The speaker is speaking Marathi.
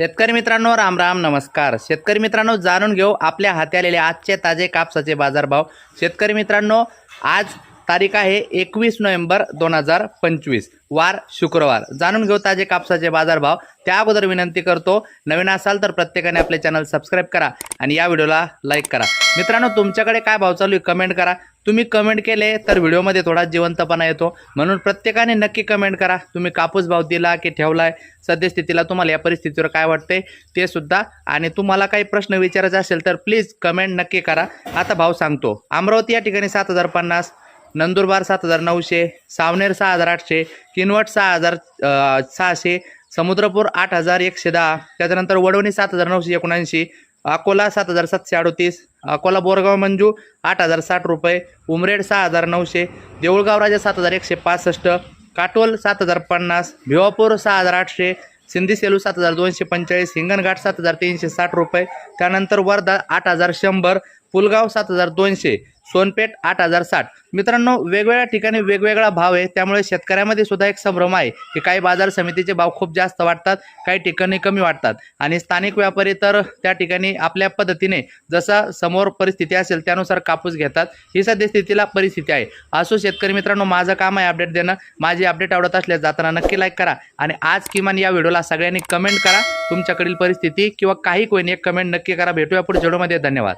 शेतकरी मित्रांनो राम राम नमस्कार. शेतकरी मित्रांनो जाणून घेऊ आपल्या हाती आलेले आजचे ताजे कापसाचे बाजारभाव. शेतकरी मित्रांनो आज तारीख आहे एकवीस नोव्हेंबर दोन हजार पंचवीस. वार शुक्रवार. जाणून घेऊ ताजे कापसाचे बाजारभाव. त्या अगोदर विनंती करतो नवीन असाल तर प्रत्येकाने आपले चॅनल सबस्क्राईब करा आणि या व्हिडिओला लाईक करा. मित्रांनो तुमच्याकडे काय भाव चालू आहे कमेंट करा. तुम्ही कमेंट केले तर व्हिडिओमध्ये थोडा जिवंतपणा येतो. म्हणून प्रत्येकाने नक्की कमेंट करा. तुम्ही कापूस भाव दिला की ठेवलाय सद्यस्थितीला तुम्हाला या परिस्थितीवर काय वाटते ते सुद्धा. आणि तुम्हाला काही प्रश्न विचारायचा असेल तर प्लीज कमेंट नक्की करा. आता भाव सांगतो. अमरावती या ठिकाणी सात हजार पन्नास नंदुरबार सात हजार नऊशे सावनेर सहा हजार आठशे किनवट सहा हजार सहाशे समुद्रपूर आठ हजार एकशे दहा त्याच्यानंतर वडवणी सात हजार नऊशे एकोणऐंशी अकोला सात हजार सातशे अडोतीस अकोला बोरगाव मंजू आठ हजार साठ रुपये उमरेड सहा हजार नऊशे देऊळगाव राजा सात हजार एकशे पासष्ट काटोल सात हजार पन्नास भिवापूर सहा हजार आठशे सिंधी सेलू सात हजार दोनशे पंचेचाळीस हिंगणघाट सात हजार तीनशे साठ रुपये त्यानंतर वर्धा आठ हजार शंभर पुलगाव सात हजार दोनशे सोनपेठ आठ हजार साठ. मित्रांनो वेगवेगळ्या ठिकाणी वेगवेगळा भाव आहे. त्यामुळे शेतकऱ्यामध्ये सुद्धा एक संभ्रम आहे की काही बाजार समितीचे भाव खूप जास्त वाटतात काही ठिकाणी कमी वाटतात आणि स्थानिक व्यापारी तर त्या ठिकाणी आपल्या पद्धतीने जसा समोर परिस्थिती असेल त्यानुसार कापूस घेतात. ही सद्यस्थितीला परिस्थिती आहे. असो शेतकरी मित्रांनो माझं काम आहे अपडेट देणं. माझी अपडेट आवडत असल्यास जाताना नक्की लाईक करा. आणि आज किमान या व्हिडिओला सगळ्यांनी कमेंट करा. तुमच्याकडील परिस्थिती किंवा काही कोणी एक कमेंट नक्की करा. भेटूया पुढे व्हिडिओमध्ये. धन्यवाद.